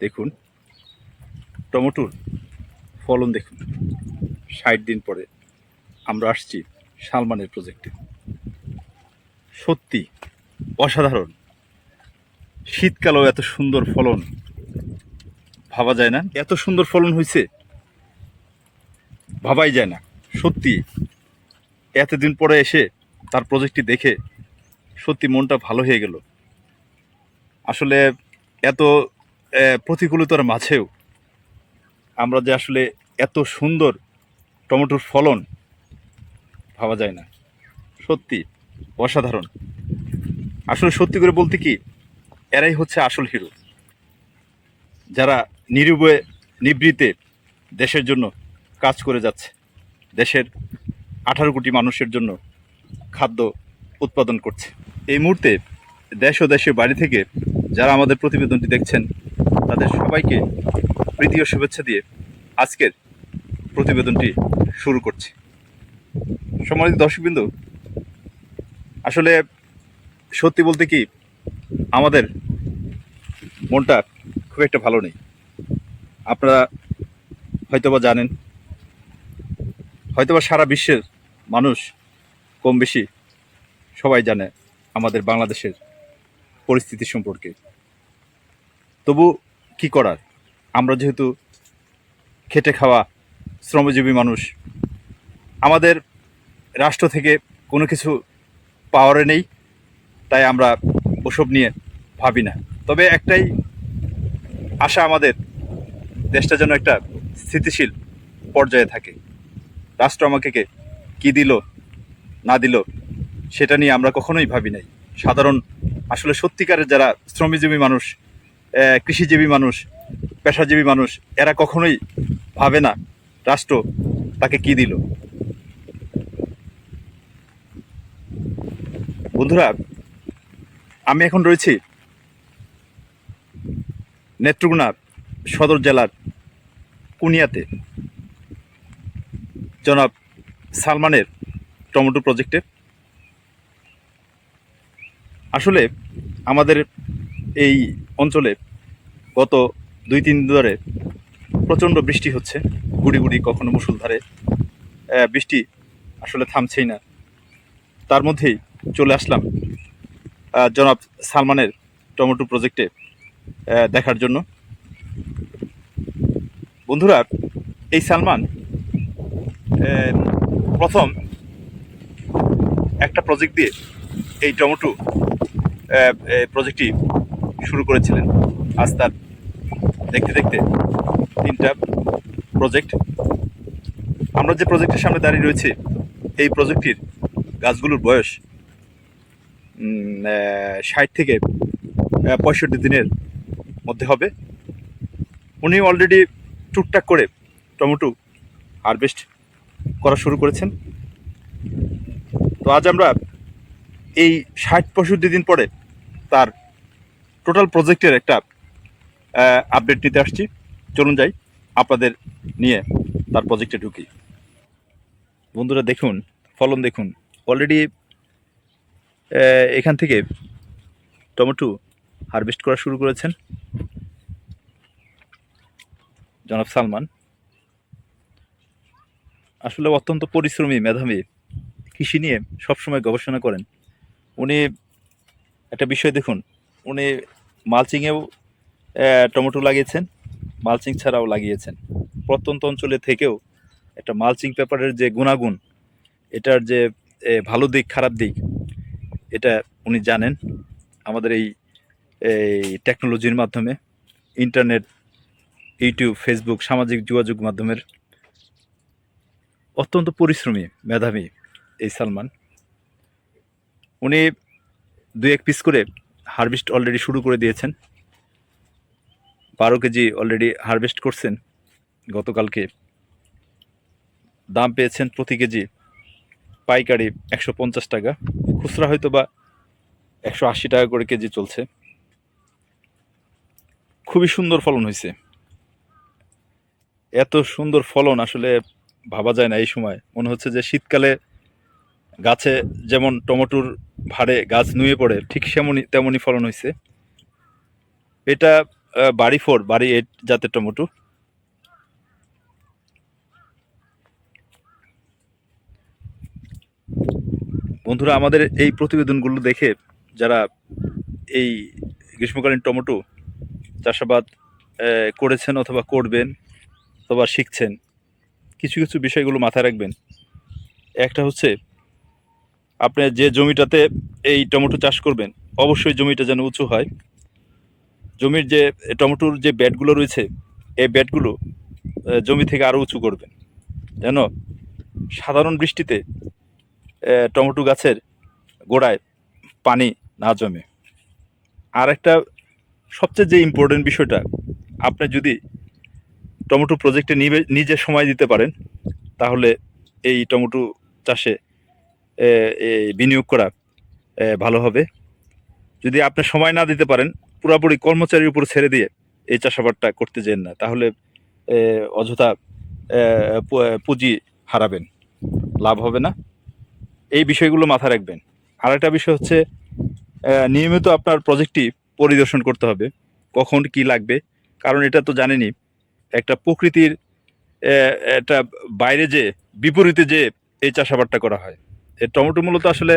দেখুন। টমেটোর ফলন দেখুন। ষাট দিন পরে আমরা আসছি সালমানের প্রজেক্টে সত্যি অসাধারণ। শীতকালেও এত সুন্দর ফলন। ভাবা যায় না? এত সুন্দর ফলন হয়েছে ভাবাই যায় না। সত্যি এতদিন পরে এসে তার প্রজেক্টটি দেখে সত্যি মনটা ভালো হয়ে গেল। আসলে এত প্রতিকূলতার মাঝেও আমরা যে আসলে এত সুন্দর টমেটোর ফলন ভাবা যায় না। সত্যি অসাধারণ। আসলে সত্যি করে বলতে কি, এরাই হচ্ছে আসল হিরো। যারা নিরুবয়ে নিবৃতে দেশের জন্য কাজ করে যাচ্ছে, দেশের আঠারো কোটি মানুষের জন্য খাদ্য উৎপাদন করছে। এই মুহূর্তে দেশ ও দেশের বাড়ি থেকে যারা আমাদের প্রতিবেদনটি দেখছেন, তাদের সবাইকে প্রীতি ও শুভেচ্ছা দিয়ে আজকের প্রতিবেদনটি শুরু করছি। সম্মানিত দর্শকবৃন্দ, আসলে সত্যি বলতে কি, আমাদের মনটা খুব একটা ভালো নেই। আপনারা হয়তোবা জানেন, হয়তোবা সারা বিশ্বের মানুষ কম বেশি সবাই জানে আমাদের বাংলাদেশের পরিস্থিতি সম্পর্কে। তবু কি করার? আমরা যেহেতু খেটে খাওয়া শ্রমজীবী মানুষ, আমাদের রাষ্ট্র থেকে কোনো কিছু পাওয়ারে নেই, তাই আমরা ওসব নিয়ে ভাবি না। তবে একটাই আশা আমাদের, দেশটা যেন একটা স্থিতিশীল পর্যায়ে থাকে। রাষ্ট্র আমাকে কে কী দিল, না দিল, সেটা নিয়ে আমরা কখনোই ভাবি নাই। সাধারণ, আসলে সত্যিকারের যারা শ্রমজীবী মানুষ কৃষিজীবী মানুষ, পেশাজীবী মানুষ, এরা কখনোই ভাবে না রাষ্ট্র তাকে কি দিল। বন্ধুরা, আমি এখন রয়েছি নেত্রকোনা সদর জেলার কুনিয়াতে। জনাব সালমানের টমেটো প্রজেক্টে আসলে আমাদের এই অঞ্চলে গত দুই তিন ধরে প্রচণ্ড বৃষ্টি হচ্ছে, গুড়ি গুড়ি কখনো মুসুলধারে বৃষ্টি আসলে থামছেই না। তার মধ্যেই চলে আসলাম জনাব সালমানের টমেটো প্রজেক্টে দেখার জন্য। বন্ধুরা, এই সালমান প্রথম একটা প্রজেক্ট দিয়ে এই টমেটো প্রজেক্টটি শুরু করেছিলেন। আজ তার দেখতে দেখতে তিনটা প্রজেক্ট আমরা যে প্রজেক্টের সামনে দাঁড়িয়ে রয়েছে, এই প্রজেক্টটির গাছগুলোর বয়স ষাট থেকে পঁয়ষট্টি দিনের মধ্যে হবে। উনি অলরেডি টুকটাক করে টমেটো হারভেস্ট করা শুরু করেছেন। তো আজ আমরা এই ষাট পঁয়ষট্টি দিন পরে তার টোটাল প্রজেক্টের একটা আপডেট নিতে আসছি। চলুন যাই, আপনাদের নিয়ে তার প্রজেক্টে ঢুকি। বন্ধুরা দেখুন, ফলন দেখুন। অলরেডি এখান থেকে টমেটো হারভেস্ট করা শুরু করেছেন। জনাব সালমান। আসলে অত্যন্ত পরিশ্রমী, মেধাবী, কৃষি নিয়ে সবসময় গবেষণা করেন। উনি একটা বিষয় দেখুন, উনি মালচিংয়েও টমেটো লাগিয়েছেন, মালচিং ছাড়াও লাগিয়েছেন। প্রত্যন্ত অঞ্চলে থেকেও একটা মালচিং পেপারের যে গুণাগুণ, এটার যে ভালো দিক, খারাপ দিক, এটা উনি জানেন। আমাদের এই টেকনোলজির মাধ্যমে, ইন্টারনেট, ইউটিউব, ফেসবুক, সামাজিক যোগাযোগ মাধ্যমের অত্যন্ত পরিশ্রমী, মেধাবী এই সালমান। উনি দুই এক পিস করে হারভেস্ট অলরেডি শুরু করে দিয়েছেন। বারো কেজি অলরেডি হারভেস্ট করছেন। গতকালকে দাম পেয়েছেন প্রতি কেজি পাইকারি একশো পঞ্চাশ টাকা। খুচরা হয়তো বা একশো আশি টাকা করে কেজি চলছে। খুবই সুন্দর ফলন হয়েছে। এত সুন্দর ফলন আসলে ভাবা যায় না এই সময়। মনে হচ্ছে যে শীতকালে গাছে যেমন টমেটোর ভারে গাছ নুয়ে পড়ে, ঠিক সেমনই তেমনই ফলন হয়েছে এটা বাড়ি ফোর, বাড়ি এইট জাতের টমেটো। বন্ধুরা, আমাদের এই প্রতিবেদনগুলো দেখে যারা এই গ্রীষ্মকালীন টমেটো চাষাবাদ করেছেন অথবা করবেন অথবা শিখছেন, কিছু কিছু বিষয়গুলো মাথায় রাখবেন। একটা হচ্ছে আপনি যে জমিটাতে এই টমেটো চাষ করবেন, অবশ্যই জমিটা যেন উঁচু হয়। জমির যে, টমেটোর যে ব্যাটগুলো রয়েছে, এই ব্যাটগুলো জমি থেকে আরও উঁচু করবেন। যেন সাধারণ বৃষ্টিতে টমেটো গাছের গোড়ায় পানি না জমে। আর একটা সবচেয়ে যে ইম্পর্টেন্ট বিষয়টা, আপনি যদি টমেটো প্রজেক্টে নিবে, নিজে সময় দিতে পারেন, তাহলে এই টমেটো চাষে বিনিয়োগ করা ভালো হবে। যদি আপনি সময় না দিতে পারেন, পুরোপুরি কর্মচারীর উপর ছেড়ে দিয়ে এই চাষাবাদটা করতে যেন না, তাহলে অযথা পুঁজি হারাবেন, লাভ হবে না। এই বিষয়গুলো মাথায় রাখবেন। আর একটা বিষয় হচ্ছে নিয়মিত আপনার প্রজেক্টটি পরিদর্শন করতে হবে, কখন কি লাগবে, কারণ এটা তো জানেনই, একটা প্রকৃতির একটা বাইরে যে, বিপরীতে যে, এই চাষাবাদটা করা হয়। টমেটো মূলত আসলে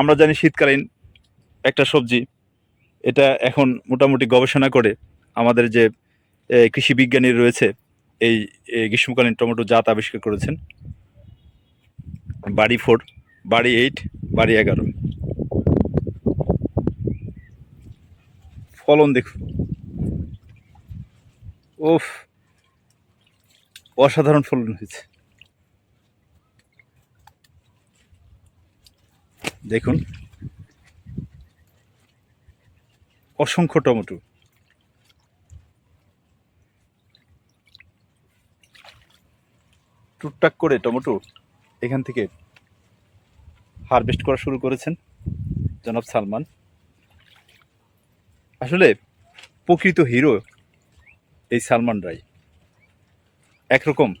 আমরা জানি শীতকালীন একটা সবজি। এটা এখন মোটামুটি গবেষণা করে আমাদের যে কৃষি বিজ্ঞানী রয়েছে, এই গ্রীষ্মকালীন টমেটো জাত আবিষ্কার করেছেন। বাড়ি ফোর, বাড়ি এইট, বাড়ি এগারো। ফলন দেখুন। ওফ অসাধারণ ফলন হয়েছে। দেখুন। অসংখ্য টমেটো। টুকটাক করে টমেটো এখান থেকে হারভেস্ট করা শুরু করেছেন জনাব সালমান। আসলে প্রকৃত হিরো এই সালমান রায়। একরকম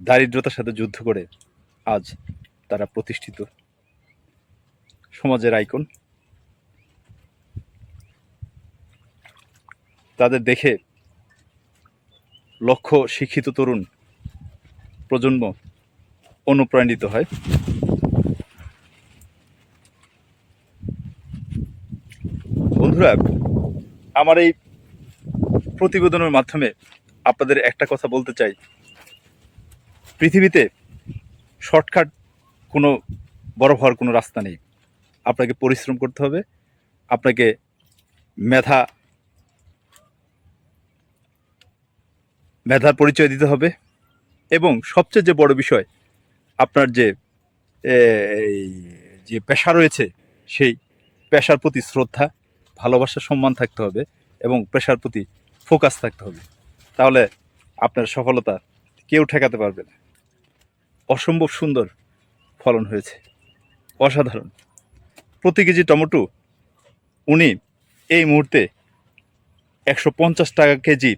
দারিদ্রতার সাথে যুদ্ধ করে আজ তারা প্রতিষ্ঠিত। সমাজের আইকন। তাদের দেখে লক্ষ শিক্ষিত তরুণ প্রজন্ম অনুপ্রাণিত হয়। বন্ধুরা, আমার এই প্রতিবেদনের মাধ্যমে আপনাদের একটা কথা বলতে চাই। পৃথিবীতে শর্টকাট কোনো বড় হওয়ার কোনো রাস্তা নেই। আপনাকে পরিশ্রম করতে হবে, আপনাকে মেধা, মেধার পরিচয় দিতে হবে এবং সবচেয়ে যে বড় বিষয়, আপনার যে যে পেশা রয়েছে, সেই পেশার প্রতি শ্রদ্ধা, ভালোবাসা, সম্মান থাকতে হবে এবং পেশার প্রতি ফোকাস থাকতে হবে। তাহলে আপনার সফলতা কেউ ঠেকাতে পারবে না। অসম্ভব সুন্দর ফলন হয়েছে। অসাধারণ। প্রতি কেজি টমেটো উনি এই মুহূর্তে একশো পঞ্চাশ টাকা কেজি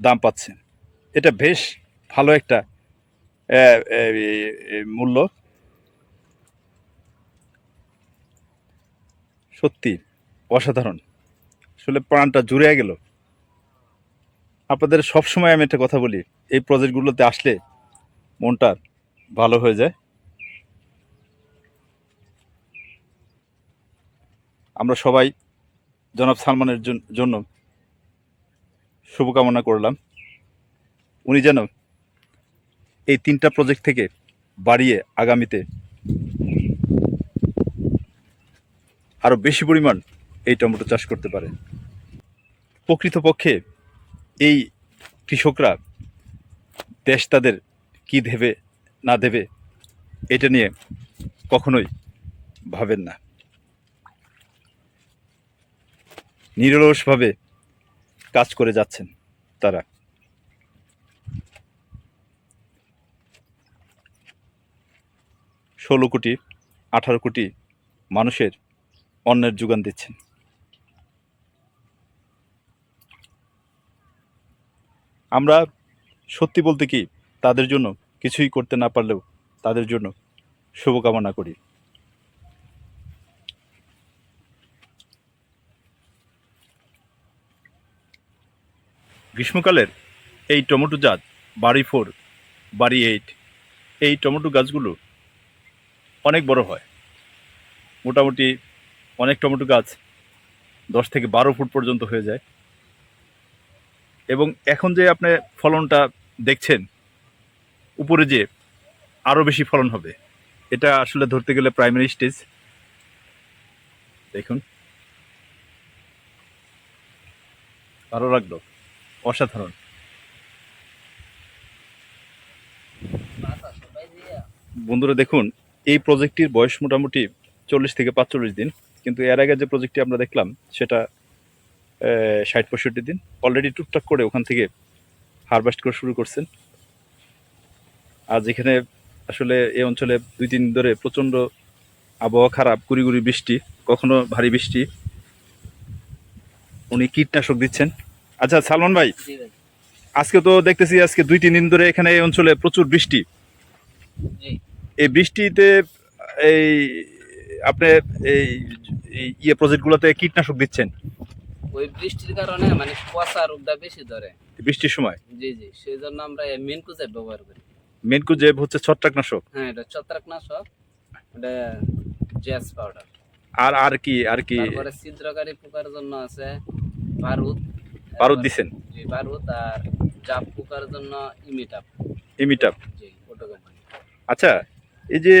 দাম পাচ্ছেন। এটা বেশ ভালো একটা মূল্য। সত্যি অসাধারণ। আসলে প্রাণটা জুড়ে গেল। আপনাদের সবসময় আমি একটা কথা বলি, এই প্রজেক্টগুলোতে আসলে মনটা ভালো হয়ে যায়। আমরা সবাই জনাব সালমানের জন্য শুভকামনা করলাম। উনি যেন এই তিনটা প্রজেক্ট থেকে বাড়িয়ে আগামীতে আরও বেশি পরিমাণ এই টমেটো চাষ করতে পারে। প্রকৃতপক্ষে এই কৃষকরা দেশ তাদের কি দেবে, না দেবে, এটা নিয়ে কখনোই ভাবেন না। নিরলসভাবে কাজ করে যাচ্ছেন তারা। ষোলো কোটি, আঠারো কোটি মানুষের অন্নের যোগান দিচ্ছেন। আমরা সত্যি বলতে কি, তাদের জন্য কিছুই করতে না পারলেও তাদের জন্য শুভকামনা করি। গ্রীষ্মকালের এই টমেটো জাত, বাড়ি ফোর, বাড়ি এইট এই টমেটো গাছগুলো অনেক বড় হয়। মোটামুটি অনেক টমেটো গাছ দশ থেকে বারো ফুট পর্যন্ত হয়ে যায়। এবং এখন যে আপনি ফলনটা দেখছেন, উপরে যে আরও বেশি ফলন হবে, এটা আসলে ধরতে গেলে প্রাইমারি স্টেজ দেখুন। ভালো লাগল অসাধারণ। বন্ধুরা দেখুন, এই প্রজেক্টটির বয়স মোটামুটি চল্লিশ থেকে পাঁচচল্লিশ দিন, কিন্তু এর আগে যে প্রজেক্টটি আমরা দেখলাম, সেটা ষাট পঁয়ষট্টি দিন। অলরেডি টুকটাক করে ওখান থেকে হারভেস্ট করা শুরু করছেন। আর যেখানে আসলে এই অঞ্চলে দুই তিন দিন ধরে প্রচণ্ড আবহাওয়া খারাপ, গুড়ি গুড়ি বৃষ্টি, কখনো ভারী বৃষ্টি, উনি কীটনাশক দিচ্ছেন। আচ্ছা সালমান ভাই আজকে তো দেখতেছি আজকে দুই তিন দিন ধরে এখানে এই অঞ্চলে প্রচুর বৃষ্টি। এই বৃষ্টিতে এই আপনি এই ইয়ে প্রজেক্টগুলোতে কীটনাশক দিচ্ছেন? ওই বৃষ্টির কারণে মানে কুয়াশা রোগটা বেশি ধরে। বৃষ্টির সময়? জি জি সেই জন্য আমরা মিনকুজের ব্যবহার করি। মেনকু জেব হচ্ছে ছত্রাকনাশক। হ্যাঁ এটা ছত্রাকনাশক এটা জ্যাস পাউডার। আর আর কি আর কি? তারপরে ছিদ্রকারী পোকার জন্য আছে বারুদ। বারুদ দিছেন? জি বারুদ আর জাপ পোকার জন্য ইমিটাপ। ইমিটাপ। জি ওটা কোম্পানি আচ্ছা এই যে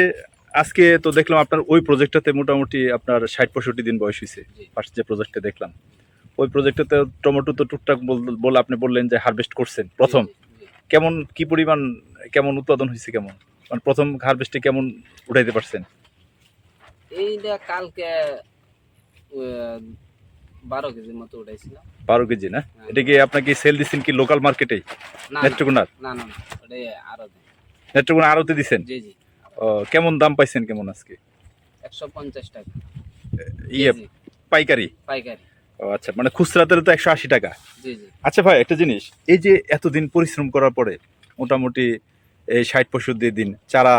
আজকে তো দেখলাম আপনার ওই প্রজেক্টটাতে মোটামুটি আপনার ষাট পঁয়ষট্টি দিন বয়স হয়েছে ফার্স্ট যে প্রজেক্টটা দেখলাম ওই প্রজেক্টটাতে টমেটো তো টুকটাক বল- আপনি বললেন যে হারভেস্ট করছেন প্রথম। কেমন কি পরিমাণ কেমন উৎপাদন হয়েছে কেমন? মানে প্রথম হারভেস্টে কেমন উঠাইতে পারছেন? এইটা কালকে বারো কেজির মতো উঠাইছিলাম। বারো কেজি না? হ্যাঁ। এটা কি আপনাকে সেল দিচ্ছেন কি লোকাল নেত্রকোনার? না না ওটা নেত্রকোনা দিচ্ছেন? জি জি। ও, কেমন দাম পাইছেন কেমন আজকে? একশো পঞ্চাশ টাকা। ইয়ে পাইকারি? পাইকারি। ও আচ্ছা মানে খুচরাতে তো একশো আশি টাকা। জি জি। আচ্ছা ভাই একটা জিনিস এই যে এতদিন পরিশ্রম করার পরে মোটামুটি এই ষাট পঁয়ষট্টি দিন চারা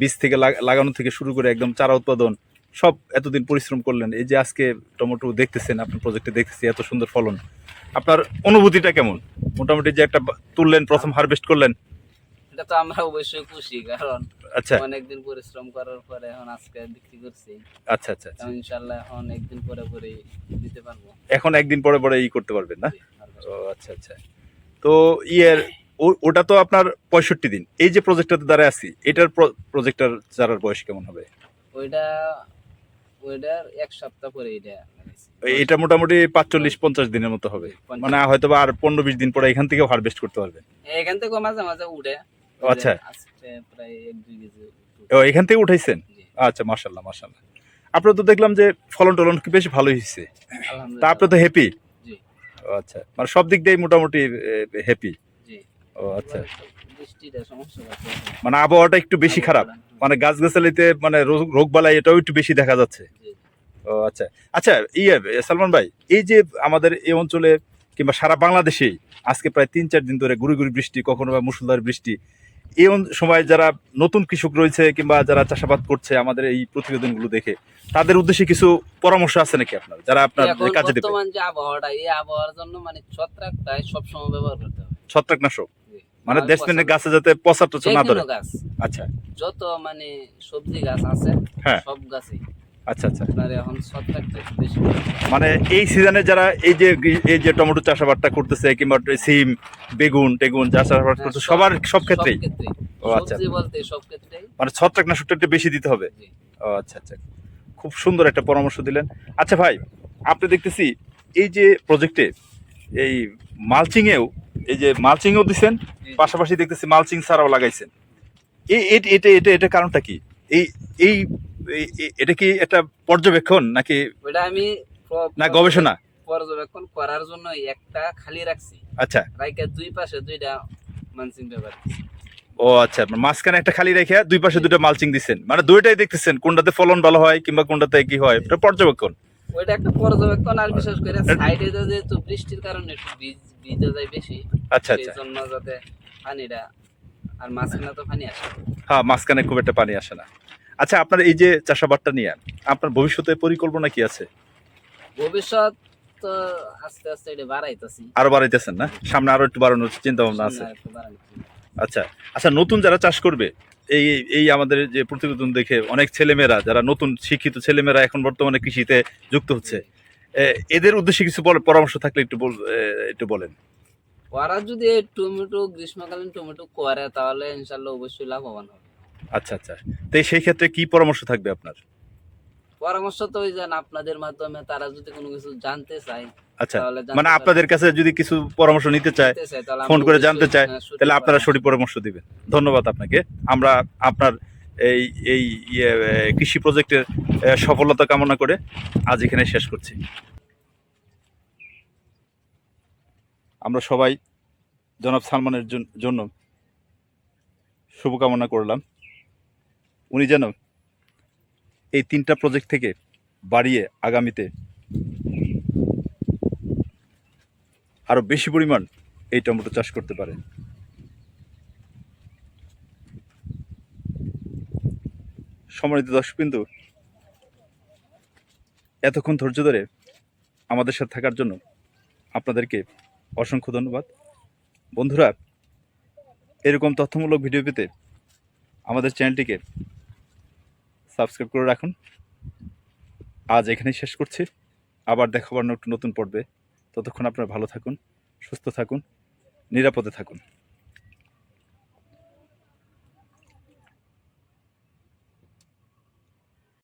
বীজ থেকে লাগানো থেকে শুরু করে একদম চারা উৎপাদন সব এতদিন পরিশ্রম করলেন এই যে আজকে টমেটো দেখতেছেন আপনার প্রজেক্টে দেখতেছি এত সুন্দর ফলন। আপনার অনুভূতিটা কেমন? মোটামুটি যে একটা তুললেন প্রথম হারভেস্ট করলেন। এটা তো আমরা অবশ্যই খুশি কারণ আচ্ছা। অনেকদিন পরিশ্রম করার পরে এখন আজকে বিক্রি করছি। আচ্ছা আচ্ছা আচ্ছা। এখন ইনশাল্লাহ এখন একদিন পরে পরে দিতে পারব। এখন একদিন পরে পরে ই করতে পারবেন না? ও আচ্ছা আচ্ছা। তো ইয়ের ওটা তো আপনার পঁয়ষট্টি দিন। এই যে প্রজেক্টটাতে দাঁড়ায় আছি এটার প্রজেক্টটার চারার বয়স কেমন হবে? ওইটা ওইটার এক সপ্তাহ পরে এটা এটা মোটামুটি পাঁচচল্লিশ পঞ্চাশ দিনের মতো হবে। মানে হয়তো বা আর পনেরো বিশ দিন পরে এখান থেকেও হারভেস্ট করতে পারবেন। এখান থেকে মাঝে মাঝে উঠে আচ্ছা। প্রায় এক দুই কেজি ও এখান থেকে উঠাইছেন? আচ্ছা মার্শাল্লাহ মার্শাল্লাহ আপনার তো দেখলাম যে ফলন টলন কি বেশ ভালোই হয়েছে তা আপনার তো হ্যাপি আচ্ছা মানে সব দিক দিয়েই মোটামুটি হ্যাপি ও আচ্ছা। মানে আবহাওয়াটা একটু বেশি খারাপ? মানে গাছ গাছালিতে মানে রোগ বালাই এটাও একটু বেশি দেখা যাচ্ছে। ও আচ্ছা। আচ্ছা ইয়ে সালমান ভাই এই যে আমাদের এই অঞ্চলে কিংবা সারা বাংলাদেশেই আজকে প্রায় তিন চার দিন ধরে গুড়ি গুড়ি বৃষ্টি কখনো বা মুসুলধার বৃষ্টি এই সময় যারা নতুন কৃষক রয়েছে কিংবা যারা চাষাবাদ করছে আমাদের এই প্রতিবেদনগুলো দেখে তাদের উদ্দেশ্যে কিছু পরামর্শ আছে নাকি আপনার? যারা আপনার কাজে দেবে। বর্তমান যে আবহাওয়াটা এই আবহাওয়ার জন্য মানে ছত্রাকটাই সবসময় ব্যবহার করতে হবে। ছত্রাকনাশক। মানে আর দেশমেনের গাছে যাতে পচা টচা না ধরে। গাছ। আচ্ছা। যত মানে সবজি গাছ আছে হ্যাঁ। সব গাছে আচ্ছা আচ্ছা। এখন বেশি মানে এই সিজনে যারা এই যে এই যে টমেটো চাষাবাদটা করতেছে কিংবা সিম বেগুন টেগুন চাষাবাদ হ্যাঁ, করতেছে সবার সব ক্ষেত্রেই? ক্ষেত্রেই। ও আচ্ছা বলতে সব ক্ষেত্রেই। মানে ছত্রাকনাশকটা একটু বেশি দিতে হবে? ও আচ্ছা আচ্ছা। খুব সুন্দর একটা পরামর্শ দিলেন। আচ্ছা ভাই আপনি দেখতেছি এই যে প্রজেক্টে এই মালচিংয়েও এই যে মালচিংও দিছেন পাশাপাশি দেখতেছি মালচিং ছাড়াও লাগাইছেন। এই এটা এটা এটা কারণটা কি? এই এই এটা কি একটা পর্যবেক্ষণ নাকি ওইটা আমি না গবেষণা? পর্যবেক্ষণ করার জন্য একটা খালি রাখছি। আচ্ছা। রাইকে দুই পাশে দুইটা মালচিং পেপার ও আচ্ছা। মাঝখানে একটা খালি রেখে দুই পাশে দুটো মালচিং দিচ্ছেন মানে দুইটাই দেখতেছেন কোনটাতে ফলন ভালো হয় কিংবা কোনটাতে কি হয় এটা পর্যবেক্ষণ। ওইটা একটা পর্যবেক্ষণ আর বিশেষ করে সাইডে যেহেতু বৃষ্টির কারণে একটু বীজ ভিজে যায় বেশি। আচ্ছা আচ্ছা। জন্য যাতে পানিটা আর মাঝখানে তো পানি আসে হ্যাঁ মাঝখানে খুব একটা পানি আসে না। আচ্ছা আপনার এই যে চাষাবাদটা নিয়ে আপনার ভবিষ্যতে পরিকল্পনা কি আছে? ভবিষ্যৎ তো আস্তে আস্তে এটা বাড়াইতেছি। আরও বাড়াইতেছেন না? সামনে আরও একটু বাড়ানোর চিন্তা ভাবনা আছে আচ্ছা আচ্ছা নতুন যারা চাষ করবে এই এই আমাদের যে প্রতিবেদন দেখে অনেক ছেলেমেয়েরা যারা নতুন শিক্ষিত ছেলেমেয়েরা এখন বর্তমানে কৃষিতে যুক্ত হচ্ছে এদের উদ্দেশ্যে কিছু পরামর্শ থাকলে একটু একটু বলেন। ওরা যদি টমেটো গ্রীষ্মকালীন টমেটো করে তাহলে ইনশাল্লাহ অবশ্যই লাভবান হবে। আচ্ছা আচ্ছা। তো সেই ক্ষেত্রে কি পরামর্শ থাকবে আপনার? পরামর্শ তো ওই যান আপনাদের মাধ্যমে তারা যদি কোনো কিছু জানতে চায় আচ্ছা। তাহলে মানে আপনাদের কাছে যদি কিছু পরামর্শ নিতে চায় ফোন করে জানতে চায়, হ্যাঁ, তাহলে আপনারা সঠিক পরামর্শ দিবেন। ধন্যবাদ আপনাকে। আমরা আপনার এই এই ইয়ে, কৃষি প্রজেক্টের সফলতা কামনা করে আজ এখানে শেষ করছি। আমরা সবাই জনাব সালমানের জন্য শুভকামনা করলাম। উনি যেন এই তিনটা প্রজেক্ট থেকে বাড়িয়ে আগামীতে আরও বেশি পরিমাণ এই টমেটো চাষ করতে পারে। সম্মানিত দর্শকবিন্দু, এতক্ষণ ধৈর্য ধরে আমাদের সাথে থাকার জন্য আপনাদেরকে অসংখ্য ধন্যবাদ। বন্ধুরা, এরকম তথ্যমূলক ভিডিও পেতে আমাদের চ্যানেলটিকে সাবস্ক্রাইব করে রাখুন। আজ এখানেই শেষ করছি। আবার দেখাবার একটু নতুন পর্বে। ততক্ষণ আপনারা ভালো থাকুন, সুস্থ থাকুন, নিরাপদে থাকুন।